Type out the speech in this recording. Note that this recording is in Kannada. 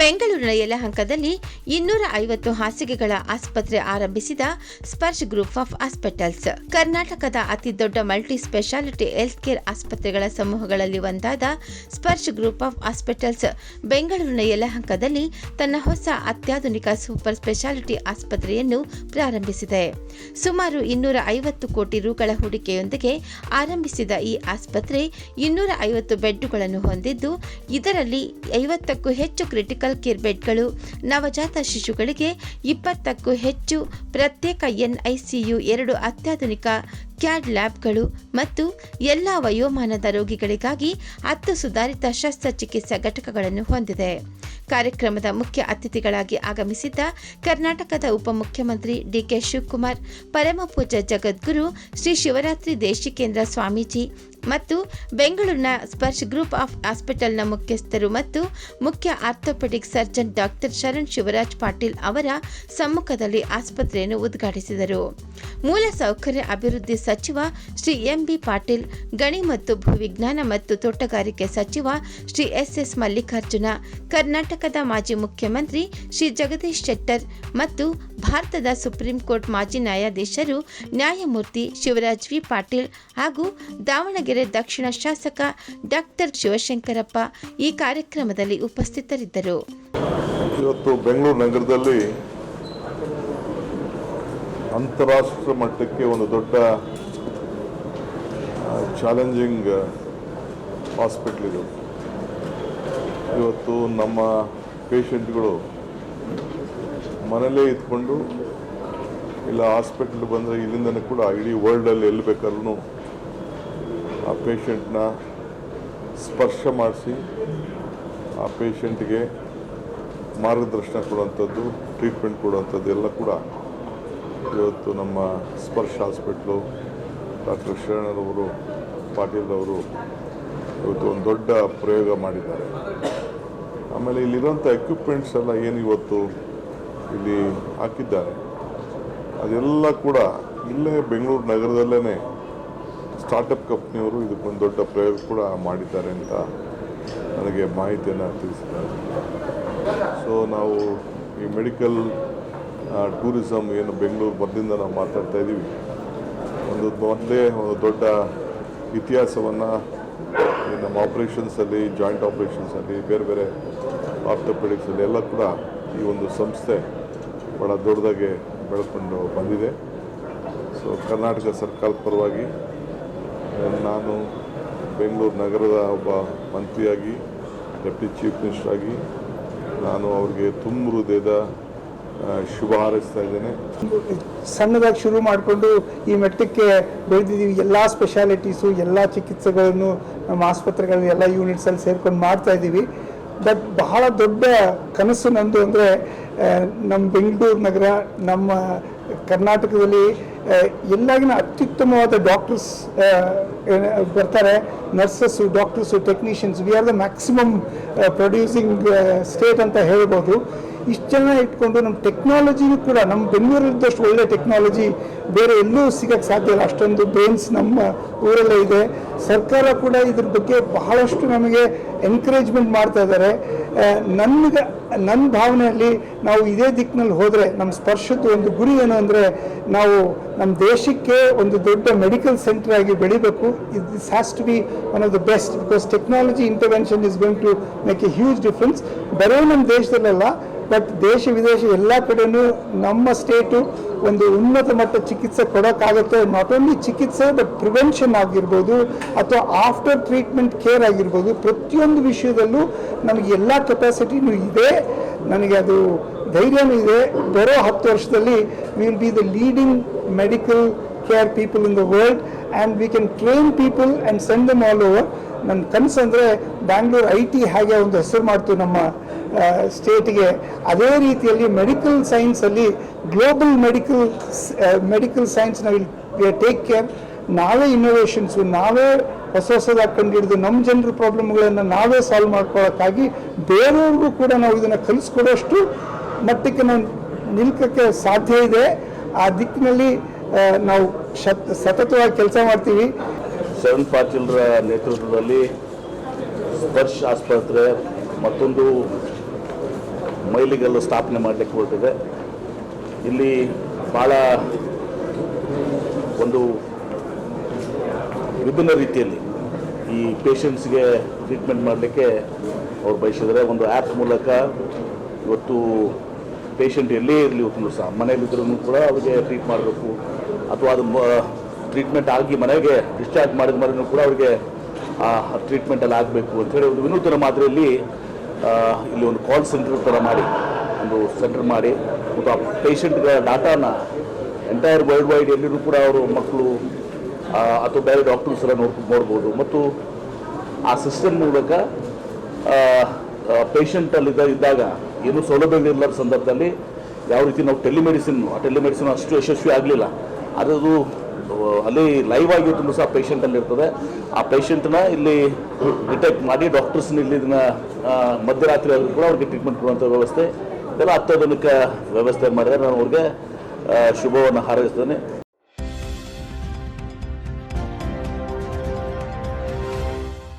ಬೆಂಗಳೂರಿನ ಯಲಹಂಕದಲ್ಲಿ ಇನ್ನೂರ ಐವತ್ತು ಹಾಸಿಗೆಗಳ ಆಸ್ಪತ್ರೆ ಆರಂಭಿಸಿದ ಸ್ಪರ್ಶ್ ಗ್ರೂಪ್ ಆಫ್ ಹಾಸ್ಪಿಟಲ್ಸ್. ಕರ್ನಾಟಕದ ಅತಿ ದೊಡ್ಡ ಮಲ್ಟಿ ಸ್ಪೆಷಾಲಿಟಿ ಹೆಲ್ತ್ ಕೇರ್ ಆಸ್ಪತ್ರೆಗಳ ಸಮೂಹಗಳಲ್ಲಿ ಒಂದಾದ ಸ್ಪರ್ಶ್ ಗ್ರೂಪ್ ಆಫ್ ಹಾಸ್ಪಿಟಲ್ಸ್ ಬೆಂಗಳೂರಿನ ಯಲಹಂಕದಲ್ಲಿ ತನ್ನ ಹೊಸ ಅತ್ಯಾಧುನಿಕ ಸೂಪರ್ ಸ್ಪೆಷಾಲಿಟಿ ಆಸ್ಪತ್ರೆಯನ್ನು ಪ್ರಾರಂಭಿಸಿದೆ. ಸುಮಾರು ಇನ್ನೂರ ಐವತ್ತು ಕೋಟಿ ರುಗಳ ಹೂಡಿಕೆಯೊಂದಿಗೆ ಆರಂಭಿಸಿದ ಈ ಆಸ್ಪತ್ರೆ ಇನ್ನೂರ ಐವತ್ತು ಬೆಡ್ಗಳನ್ನು ಹೊಂದಿದ್ದು, ಇದರಲ್ಲಿ ಐವತ್ತಕ್ಕೂ ಹೆಚ್ಚು ಕ್ರಿಟಿಕಲ್ ಕೇರ್ ಬೆಡ್ಗಳು ನವಜಾತ ಶಿಶುಗಳಿಗೆ ಇಪ್ಪತ್ತಕ್ಕೂ ಹೆಚ್ಚು ಪ್ರತ್ಯೇಕ ಎನ್ಐಸಿಯು ಎರಡು ಅತ್ಯಾಧುನಿಕ ಕ್ಯಾಡ್ ಲ್ಯಾಬ್ಗಳು ಮತ್ತು ಎಲ್ಲ ವಯೋಮಾನದ ರೋಗಿಗಳಿಗಾಗಿ ಹತ್ತು ಸುಧಾರಿತ ಶಸ್ತ್ರಚಿಕಿತ್ಸಾ ಘಟಕಗಳನ್ನು ಹೊಂದಿದೆ. ಕಾರ್ಯಕ್ರಮದ ಮುಖ್ಯ ಅತಿಥಿಗಳಾಗಿ ಆಗಮಿಸಿದ್ದ ಕರ್ನಾಟಕದ ಉಪಮುಖ್ಯಮಂತ್ರಿ ಡಿಕೆ ಶಿವಕುಮಾರ್ ಪರಮಪೂಜ್ಯ ಜಗದ್ಗುರು ಶ್ರೀ ಶಿವರಾತ್ರಿ ದೇಶಿಕೇಂದ್ರ ಸ್ವಾಮೀಜಿ ಮತ್ತು ಬೆಂಗಳೂರಿನ ಸ್ಪರ್ಶ್ ಗ್ರೂಪ್ ಆಫ್ ಹಾಸ್ಪಿಟಲ್ನ ಮುಖ್ಯಸ್ಥರು ಮತ್ತು ಮುಖ್ಯ orthopaedic surgeon doctor Sharan Shivaraj Patil ಅವರ ಸಮ್ಮುಖದಲ್ಲಿ ಆಸ್ಪತ್ರೆಯನ್ನು ಉದ್ಘಾಟಿಸಿದರು. ಮೂಲ ಸೌಕರ್ಯ ಅಭಿವೃದ್ಧಿ ಸಚಿವ ಶ್ರೀ ಎಂಬಿ ಪಾಟೀಲ್, ಗಣಿ ಮತ್ತು ಭೂವಿಜ್ಞಾನ ಮತ್ತು ತೋಟಗಾರಿಕೆ ಸಚಿವ ಶ್ರೀ ಎಸ್ ಎಸ್ ಮಲ್ಲಿಕಾರ್ಜುನ, ಕರ್ನಾಟಕದ ಮಾಜಿ ಮುಖ್ಯಮಂತ್ರಿ ಶ್ರೀ ಜಗದೀಶ್ ಶೆಟ್ಟರ್ ಮತ್ತು ಭಾರತದ ಸುಪ್ರೀಂ ಕೋರ್ಟ್ ಮಾಜಿ ನ್ಯಾಯಾಧೀಶರು ನ್ಯಾಯಮೂರ್ತಿ ಶಿವರಾಜ್ ವಿ ಪಾಟೀಲ್ ಹಾಗೂ ದಾವಣಗೆರೆ ದಕ್ಷಿಣ ಶಾಸಕ ಡಾಕ್ಟರ್ ಶಿವಶಂಕರಪ್ಪ ಈ ಕಾರ್ಯಕ್ರಮದಲ್ಲಿ ಉಪಸ್ಥಿತರಿದ್ದರು. ಇವತ್ತು ಬೆಂಗಳೂರು ನಗರದಲ್ಲಿ ಅಂತಾರಾಷ್ಟ್ರ ಮಟ್ಟಕ್ಕೆ ಒಂದು ದೊಡ್ಡ ಚಾಲೆಂಜಿಂಗ್ ಹಾಸ್ಪಿಟ್ಲ್ ಇದು. ಇವತ್ತು ನಮ್ಮ ಪೇಷಂಟ್ಗಳು ಮನೇಲೇ ಇದ್ಕೊಂಡು ಇಲ್ಲ ಹಾಸ್ಪಿಟ್ಲ್ ಬಂದರೆ ಇಲ್ಲಿಂದನೂ ಕೂಡ ಇಡೀ ವರ್ಲ್ಡಲ್ಲಿ ಎಲ್ಲಿ ಬೇಕಾದ್ರೂ ಆ ಪೇಷಂಟ್ನ ಸ್ಪರ್ಶ ಮಾಡಿಸಿ ಆ ಪೇಷಂಟ್ಗೆ ಮಾರ್ಗದರ್ಶನ ಕೊಡುವಂಥದ್ದು ಟ್ರೀಟ್ಮೆಂಟ್ ಕೊಡುವಂಥದ್ದು ಎಲ್ಲ ಕೂಡ ಇವತ್ತು ನಮ್ಮ ಸ್ಪರ್ಶ ಹಾಸ್ಪಿಟ್ಲು ಡಾಕ್ಟರ್ ಶರಣರವರು ಪಾಟೀಲ್ ಅವರು ಇವತ್ತು ಒಂದು ದೊಡ್ಡ ಪ್ರಯೋಗ ಮಾಡಿದ್ದಾರೆ. ಆಮೇಲೆ ಇಲ್ಲಿರೋಂಥ ಎಕ್ವಿಪ್ಮೆಂಟ್ಸ್ ಎಲ್ಲ ಏನು ಇವತ್ತು ಇಲ್ಲಿ ಹಾಕಿದ್ದಾರೆ? ಅದೆಲ್ಲ ಕೂಡ ಇಲ್ಲೇ ಬೆಂಗಳೂರು ನಗರದಲ್ಲೇ ಸ್ಟಾರ್ಟಪ್ ಕಂಪ್ನಿಯವರು ಇದಕ್ಕೊಂದು ದೊಡ್ಡ ಪ್ರಯೋಗ ಕೂಡ ಮಾಡಿದ್ದಾರೆ ಅಂತ ನನಗೆ ಮಾಹಿತಿಯನ್ನು ತಿಳಿಸಿದ್ದಾರೆ. ಸೊ ನಾವು ಈ ಮೆಡಿಕಲ್ ಟೂರಿಸಮ್ ಏನು ಬೆಂಗಳೂರು ಬಂದಿಂದ ನಾವು ಮಾತಾಡ್ತಾ ಇದ್ದೀವಿ ಒಂದು ಮೊದಲೇ ಒಂದು ದೊಡ್ಡ ಇತಿಹಾಸವನ್ನು ನಮ್ಮ ಆಪ್ರೇಷನ್ಸಲ್ಲಿ ಜಾಯಿಂಟ್ ಆಪ್ರೇಷನ್ಸಲ್ಲಿ ಬೇರೆ ಬೇರೆ ಆರ್ಥೋಪೆಡಿಕ್ಸಲ್ಲಿ ಎಲ್ಲ ಕೂಡ ಈ ಒಂದು ಸಂಸ್ಥೆ ಭಾಳ ದೊಡ್ಡದಾಗಿ ಬೆಳ್ಕೊಂಡು ಬಂದಿದೆ. ಸೊ ಕರ್ನಾಟಕ ಸರ್ಕಾರದ ಪರವಾಗಿ, ನಾನು ಬೆಂಗಳೂರು ನಗರದ ಒಬ್ಬ ಮಂತ್ರಿಯಾಗಿ ಡೆಪ್ಟಿ ಚೀಫ್ ಮಿನಿಸ್ಟ್ರಾಗಿ ನಾನು ಅವ್ರಿಗೆ ತುಂಬ ಹೃದಯದ ಶುಭ ಹಾರೈಸ್ತಾ ಇದ್ದೇನೆ. ಸಣ್ಣದಾಗಿ ಶುರು ಮಾಡಿಕೊಂಡು ಈ ಮಟ್ಟಕ್ಕೆ ಬೆಳೆದಿದ್ದೀವಿ. ಎಲ್ಲ ಸ್ಪೆಷಾಲಿಟೀಸು ಎಲ್ಲ ಚಿಕಿತ್ಸೆಗಳನ್ನು ನಮ್ಮ ಆಸ್ಪತ್ರೆಗಳಲ್ಲಿ ಎಲ್ಲ ಯೂನಿಟ್ಸಲ್ಲಿ ಸೇರ್ಕೊಂಡು ಮಾಡ್ತಾ ಇದ್ದೀವಿ. ಬಟ್ ಬಹಳ ದೊಡ್ಡ ಕನಸು ನಂದು ಅಂದರೆ ನಮ್ಮ ಬೆಂಗಳೂರು ನಗರ, ನಮ್ಮ ಕರ್ನಾಟಕದಲ್ಲಿ ಎಲ್ಲಾಗಿನ ಅತ್ಯುತ್ತಮವಾದ ಡಾಕ್ಟರ್ಸ್ ಬರ್ತಾರೆ. Nurses doctors technicians we are the maximum producing state ಅಂತ ಹೇಳ್ಬೋದು. ಇಷ್ಟು ಜನ ಇಟ್ಕೊಂಡು ನಮ್ಮ ಟೆಕ್ನಾಲಜಿನೂ ಕೂಡ ನಮ್ಮ ಬೆಂಗಳೂರಲ್ಲಿದ್ದಷ್ಟು ಒಳ್ಳೆ ಟೆಕ್ನಾಲಜಿ ಬೇರೆ ಎಲ್ಲೂ ಸಿಗಕ್ಕೆ ಸಾಧ್ಯ ಇಲ್ಲ. ಅಷ್ಟೊಂದು ಬ್ರೈನ್ಸ್ ನಮ್ಮ ಊರಲ್ಲೇ ಇದೆ. ಸರ್ಕಾರ ಕೂಡ ಇದ್ರ ಬಗ್ಗೆ ಬಹಳಷ್ಟು ನಮಗೆ ಎನ್ಕರೇಜ್ಮೆಂಟ್ ಮಾಡ್ತಾ ಇದ್ದಾರೆ. ನನಗೆ ನನ್ನ ಭಾವನೆಯಲ್ಲಿ ನಾವು ಇದೇ ದಿಕ್ಕಿನಲ್ಲಿ ಹೋದರೆ ನಮ್ಮ ಸ್ಪರ್ಶದ ಒಂದು ಗುರಿ ಏನು ಅಂದರೆ, ನಾವು ನಮ್ಮ ದೇಶಕ್ಕೆ ಒಂದು ದೊಡ್ಡ ಮೆಡಿಕಲ್ ಸೆಂಟರ್ ಆಗಿ ಬೆಳಿಬೇಕು. ಇದು this has to be one of the best because technology intervention is going to make a huge difference ಬರೀ ನಮ್ಮ ದೇಶದಲ್ಲ ಬಟ್ ದೇಶ ವಿದೇಶ ಎಲ್ಲ ಕಡೆಯೂ ನಮ್ಮ ಸ್ಟೇಟು ಒಂದು ಉನ್ನತ ಮಟ್ಟ ಚಿಕಿತ್ಸೆ ಕೊಡೋಕ್ಕಾಗುತ್ತೆ. ನಾಟ್ ಓನ್ಲಿ ಚಿಕಿತ್ಸೆ ಬಟ್ ಪ್ರಿವೆನ್ಷನ್ ಆಗಿರ್ಬೋದು ಅಥವಾ ಆಫ್ಟರ್ ಟ್ರೀಟ್ಮೆಂಟ್ ಕೇರ್ ಆಗಿರ್ಬೋದು. ಪ್ರತಿಯೊಂದು ವಿಷಯದಲ್ಲೂ ನಮಗೆ ಎಲ್ಲ ಕೆಪಾಸಿಟಿನೂ ಇದೆ. ನನಗೆ ಅದು ಧೈರ್ಯನೂ ಇದೆ. ಬರೋ ಹತ್ತು ವರ್ಷದಲ್ಲಿ will be the leading medical care people in the world and we can train people and send them all over ನನ್ನ ಕನಸು ಅಂದರೆ ಬ್ಯಾಂಗ್ಳೂರು ಐ ಟಿ ಹಾಗೆ ಒಂದು ಹೆಸರು ಮಾಡ್ತು ನಮ್ಮ ಸ್ಟೇಟಿಗೆ ಅದೇ ರೀತಿಯಲ್ಲಿ ಮೆಡಿಕಲ್ ಸೈನ್ಸಲ್ಲಿ ಗ್ಲೋಬಲ್ ಮೆಡಿಕಲ್ ಮೆಡಿಕಲ್ ಸೈನ್ಸ್ನ ವಿಲ್ ಟೇಕ್ ಕೇರ್ ನಾವೇ ಇನ್ನೋವೇಷನ್ಸು ನಾವೇ ಹೊಸ ಹೊಸದಾಗಿ ಕಂಡುಹಿಡಿದು ನಮ್ಮ ಜನರ ಪ್ರಾಬ್ಲಮ್ಗಳನ್ನು ನಾವೇ ಸಾಲ್ವ್ ಮಾಡ್ಕೊಳ್ಳೋಕ್ಕಾಗಿ ಬೇರೆಯವ್ರಿಗೂ ಕೂಡ ನಾವು ಇದನ್ನು ಕಲಿಸ್ಕೊಡೋಷ್ಟು ಮಟ್ಟಕ್ಕೆ ನಾವು ನಿಲ್ಕಕ್ಕೆ ಸಾಧ್ಯ ಇದೆ. ಆ ದಿಕ್ಕಿನಲ್ಲಿ ನಾವು ಸತತವಾಗಿ ಕೆಲಸ ಮಾಡ್ತೀವಿ. ಶರಣ್ ಪಾಟೀಲ್ರ ನೇತೃತ್ವದಲ್ಲಿ ಸ್ಪರ್ಶ ಆಸ್ಪತ್ರೆ ಮತ್ತೊಂದು ಮೈಲಿಗಲ್ಲು ಸ್ಥಾಪನೆ ಮಾಡಲಿಕ್ಕೆ ಹೊರಟಿದೆ. ಇಲ್ಲಿ ಭಾಳ ಒಂದು ವಿಭಿನ್ನ ರೀತಿಯಲ್ಲಿ ಈ ಪೇಷಂಟ್ಸ್ಗೆ ಟ್ರೀಟ್ಮೆಂಟ್ ಮಾಡಲಿಕ್ಕೆ ಅವ್ರು ಬಯಸಿದರೆ ಒಂದು ಆ್ಯಪ್ ಮೂಲಕ ಇವತ್ತು ಪೇಷಂಟ್ ಎಲ್ಲೇ ಇರಲಿ ಇವತ್ತು ಸಹ ಮನೆಯಲ್ಲಿದ್ದರೂ ಕೂಡ ಅವರಿಗೆ ಟ್ರೀಟ್ ಮಾಡಬೇಕು. ಅಥವಾ ಅದು ಟ್ರೀಟ್ಮೆಂಟ್ ಆಗಿ ಮನೆಗೆ ಡಿಸ್ಚಾರ್ಜ್ ಮಾಡಿದ ಮನೆಯೂ ಕೂಡ ಅವರಿಗೆ, ಆ ಟ್ರೀಟ್ಮೆಂಟಲ್ಲಿ ಆಗಬೇಕು ಅಂತೇಳಿ ಒಂದು ವಿನೂತನ ಮಾದರಿಯಲ್ಲಿ ಇಲ್ಲಿ ಒಂದು ಕಾಲ್ ಸೆಂಟರ್ ಥರ ಮಾಡಿ, ಒಂದು ಸೆಂಟರ್ ಮಾಡಿ, ಮತ್ತು ಆ ಪೇಷಂಟ್ಗಳ ಡಾಟಾನ ಎಂಟೈರ್ ವರ್ಲ್ಡ್ ವೈಡ್ ಎಲ್ಲಿರೂ ಕೂಡ ಅವರು ಮಕ್ಕಳು ಅಥವಾ ಬೇರೆ ಡಾಕ್ಟರ್ಸ್ ಎಲ್ಲ ನೋಡ್, ನೋಡ್ಬೋದು. ಮತ್ತು ಆ ಸಿಸ್ಟಮ್ ಮೂಲಕ ಪೇಷಂಟಲ್ಲಿದ್ದ ಇದ್ದಾಗ ಏನು ಸೌಲಭ್ಯಗಳಿಲ್ಲದ ಸಂದರ್ಭದಲ್ಲಿ ಯಾವ ರೀತಿ ನಾವು ಟೆಲಿಮೆಡಿಸಿನ್ ಆ ಟೆಲಿಮೆಡಿಸಿನ್ ಅಷ್ಟು ಯಶಸ್ವಿ ಆಗಲಿಲ್ಲ. ಅದು ಅಲ್ಲಿ ಲೈವ್ ಆಗಿದ್ದು ಸಹ ಪೇಷಂಟಲ್ಲಿ ಇರ್ತದೆ. ಆ ಪೇಷಂಟ್ನ ಇಲ್ಲಿ ಡಿಟೆಕ್ಟ್ ಮಾಡಿ ಡಾಕ್ಟರ್ಸ್ ಇಲ್ಲಿ ಇದನ್ನ ಮಧ್ಯರಾತ್ರಿ ಆದರೂ ಕೂಡ ಅವ್ರಿಗೆ ಟ್ರೀಟ್ಮೆಂಟ್ ಕೊಡುವಂಥ ವ್ಯವಸ್ಥೆ. ಇದೆಲ್ಲ ಅತ್ಯಾಧುನಿಕ ವ್ಯವಸ್ಥೆ ಮಾಡಿದರೆ ನಾನು ಅವ್ರಿಗೆ ಶುಭವನ್ನು ಹಾರೈಸ್ತೇನೆ.